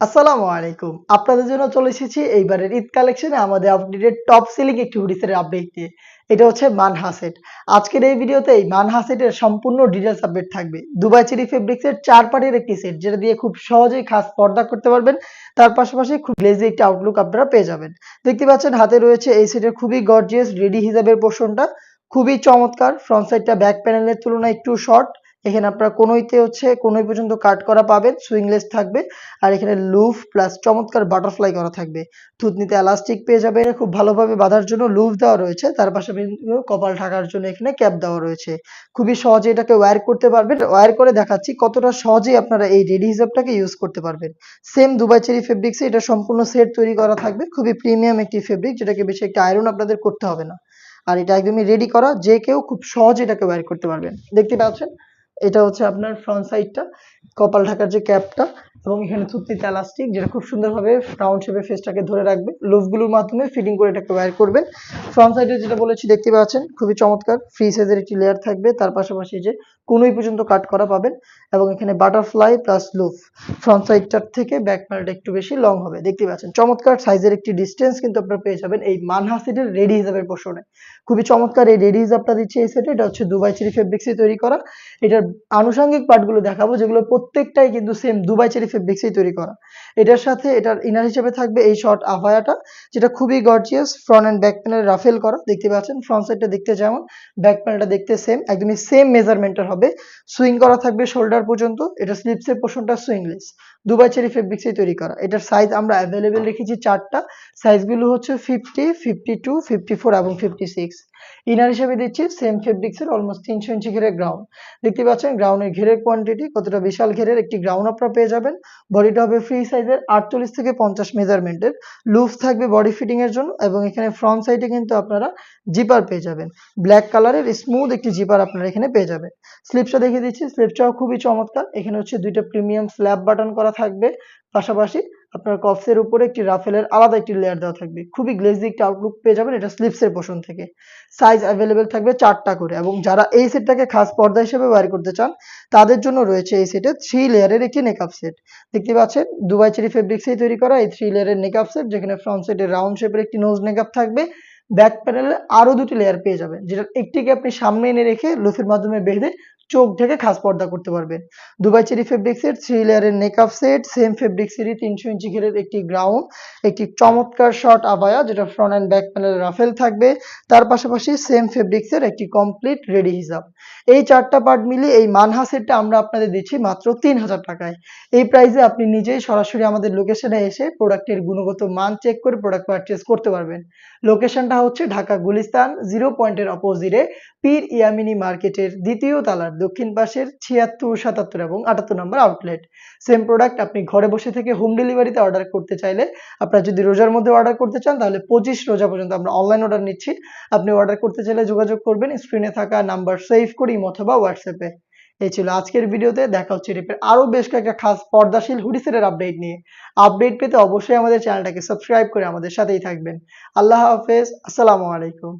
আসসালামু আলাইকুম। আপনাদের জন্য চলে এসেছি এইবারের ঈদ কালেকশনে আমাদের আপডেটেড টপ সেলিং একটি হুডিসের আপডেট দিয়ে এটা হচ্ছে মানহা সেট আজকের এই ভিডিওতে এই মানহা সেটের সম্পূর্ণ ডিটেলস আপডেট থাকবে। দুবাই চেরি ফেব্রিক্সের চার পার্টের একটি সেট যেটা দিয়ে খুব সহজেই খাস পর্দা করতে পারবেন। তার পাশাপাশি খুব লেজি একটি আউটলুক আপনারা পেয়ে যাবেন। দেখতে পাচ্ছেন, হাতে রয়েছে এই সেটের খুবই গর্জিয়াস রেডি হিসাবের পোর্শনটা খুবই চমৎকার ফ্রন্ট সাইডটা ব্যাক প্যানেলের তুলনায় একটু শর্ট এখানে আপনারা কোনোইতে হচ্ছে কোনোই পর্যন্ত কাট করা পাবেন, সুইংলেস থাকবে। আর এখানে লুফ প্লাস চমৎকার বাটারফ্লাই করা থাকবে। থুতনিতে এলাস্টিক পেয়ে যাবে খুব ভালোভাবে বাঁধার জন্য লুফ দেওয়া রয়েছে। তার পাশাপাশি কপাল ঢাকার জন্য এখানে ক্যাপ দেওয়া রয়েছে। খুবই সহজে এটাকে ওয়্যার করতে পারবেন। ওয়্যার করে দেখাচ্ছি কতটা সহজেই আপনারা এই রেডি হিসাবটাকে ইউজ করতে পারবেন। সেম দুবাই চেরি ফেব্রিক্সে এটা সম্পূর্ণ সেট তৈরি করা থাকবে। খুবই প্রিমিয়াম একটি ফেব্রিক, যেটাকে বেশি একটা আয়রন আপনাদের করতে হবে না। আর এটা একদমই রেডি করা, যে কেউ খুব সহজে এটাকে ওয়্যার করতে পারবেন। দেখতে পাচ্ছেন? এটা হচ্ছে আপনার ফ্রন্ট সাইডটা কপাল ঢাকার যে ক্যাপটা এবং এখানে থুতনিতে এলাস্টিক যেটা খুব সুন্দরভাবে রাউন্ড শেপে ফেসটাকে ধরে রাখবে। লুফগুলোর মাধ্যমে ফিটিং করে এটাকে ওয়্যার করবেন। ফ্রন্ট সাইডে যেটা বলেছি, দেখতে পাচ্ছেন? খুবই চমৎকার। ফ্রি সাইজের একটি লেয়ার থাকবে। তার পাশাপাশি যে কোনোই পর্যন্ত কাট করা পাবেন এবং এখানে বাটারফ্লাই প্লাস লুফ ফ্রন্ট সাইডটার থেকে ব্যাক প্যানেলটা একটু বেশি লং হবে। দেখতে পাচ্ছেন? চমৎকার সাইজের একটি ডিস্টেন্স কিন্তু আপনারা পেয়ে যাবেন এই মানহা সেটের রেডি হিসাবের পোষণে খুবই চমৎকার এই রেডি হিসাবটা দিচ্ছে এই সেটে এটা হচ্ছে দুবাই চেরি ফেব্রিক্সে তৈরি করা। এটার আনুষঙ্গিক পার্টগুলো দেখাবো, যেগুলো প্রত্যেকটাই কিন্তু সেম দুবাই চেরি ফেব্রিক্সেই তৈরি করা। এটার সাথে এটার ইনার হিসেবে থাকবে এই শর্ট আভায়াটা, যেটা খুবই gorgeous front and back panel ruffle করা, দেখতে পাচ্ছেন? ফ্রন্ট সাইডটা দেখতে যেমন ব্যাক প্যানেলটা দেখতে সেম একদমই সেম মেজারমেন্টের হবে। সুইং করা থাকবে শোল্ডার পর্যন্ত, এটা স্লিপসের পোর্শনটা সুইংলেস দুবাই চেরি ফেব্রিক্সেই তৈরি করা। এটার সাইজ আমরা অ্যাভেলেবেল রেখেছি চারটা। সাইজগুলো হচ্ছে fifty fifty two fifty four এবং ফিফটি সিক্স ইনার হিসেবে দিচ্ছি সেম ফেব্রিক্সের অলমোস্ট তিনশো ইঞ্চি ঘেরের গ্রাউন্ড দেখতে পাচ্ছেন গ্রাউন্ডের ঘেরের কোয়ান্টিটি কতটা বিশাল ঘেরের একটি গ্রাউন্ড আপনারা পেয়ে যাবেন। বডিটা হবে ফ্রি সাইজের আটচল্লিশ থেকে পঞ্চাশ মেজারমেন্টের লুফ থাকবে বডি ফিটিং এর জন্য এবং এখানে ফ্রন্ট সাইডে কিন্তু আপনারা জিপার পেয়ে যাবেন। ব্ল্যাক কালারের স্মুথ একটি জিপার আপনারা এখানে পেয়ে যাবেন। স্লিপসটা দেখিয়ে দিচ্ছি। স্লিপসটাও খুবই চমৎকার। এখানে হচ্ছে দুইটা প্রিমিয়াম স্ল্যাব বাটন করা থাকবে। পাশাপাশি আপনার কফসের উপরে একটি রাফেলের আলাদা একটি লেয়ার দেওয়া থাকবে। খুবই গ্লেজি একটি আউটলুক পেয়ে যাবেন এটা স্লিপসের পোষণ থেকে। সাইজ অ্যাভেলেবেল থাকবে চারটা করে এবং যারা এই সেটটাকে খাস পর্দা হিসেবে ওয়্যার করতে চান, তাদের জন্য রয়েছে এই সেটে থ্রি লেয়ারের একটি নেকআপ সেট দেখতে পাচ্ছেন, দুবাই চেরি ফেব্রিক্সেই তৈরি করা, এই থ্রি লেয়ারের নেকআপ সেট যেখানে ফ্রন্ট সাইডে রাউন্ড শেপের একটি নোজ নেকআপ থাকবে। ব্যাক প্যানেলে আরও দুটি লেয়ার পেয়ে যাবেন যেটা একটিকে আপনি সামনে এনে রেখে লুফের মাধ্যমে বেঁধে চোখ ঢেকে খাস পর্দা করতে পারবেন দুবাই চেরি ফেব্রিক্সের থ্রি লেয়ারের নেকআপ সেট সেম ফেব্রিক্সেরই তিনশো ইঞ্চি ঘেরের একটি গ্রাউন্ড একটি চমৎকার শর্ট আবায়া, যেটা front and back panel ruffle থাকবে। তার পাশাপাশি সেম ফেব্রিক্সের একটি কমপ্লিট রেডি হিসাব। এই চারটা পার্ট মিলিয়ে এই মানহা সেটটা আমরা আপনাদের দিচ্ছি মাত্র তিন হাজার টাকায়। এই প্রাইসে আপনি নিজেই সরাসরি আমাদের লোকেশনে এসে প্রোডাক্টের গুণগত মান চেক করে প্রোডাক্ট পারচেস করতে পারবেন। লোকেশনটা হচ্ছে ঢাকা গুলিস্তান জিরো পয়েন্টের অপোজিটে পীর ইয়ামিনী মার্কেটের দ্বিতীয় তালার দক্ষিণ পাশের ছিয়াত্তর, সাতাত্তর এবং আটাত্তর নম্বর আউটলেট। সেম প্রোডাক্ট আপনি ঘরে বসে থেকে হোম ডেলিভারিতে অর্ডার করতে চাইলে আপনার যদি রোজার মধ্যে অর্ডার করতে চান, তাহলে পঁচিশ রোজা পর্যন্ত আমরা অনলাইন অর্ডার নিচ্ছি। আপনি অর্ডার করতে চাইলে যোগাযোগ করবেন স্ক্রিনে থাকা নাম্বার সেভ করি অথবা হোয়াটসঅ্যাপে এই ছিল আজকের ভিডিওতে, দেখা হচ্ছে রিপের আরও বেশ কয়েকটা খাস পর্দাশীল হুডিসেটের আপডেট নিয়ে। আপডেট পেতে অবশ্যই আমাদের চ্যানেলটাকে সাবস্ক্রাইব করে আমাদের সাথেই থাকবেন। আল্লাহ হাফেজ, আসসালামু আলাইকুম।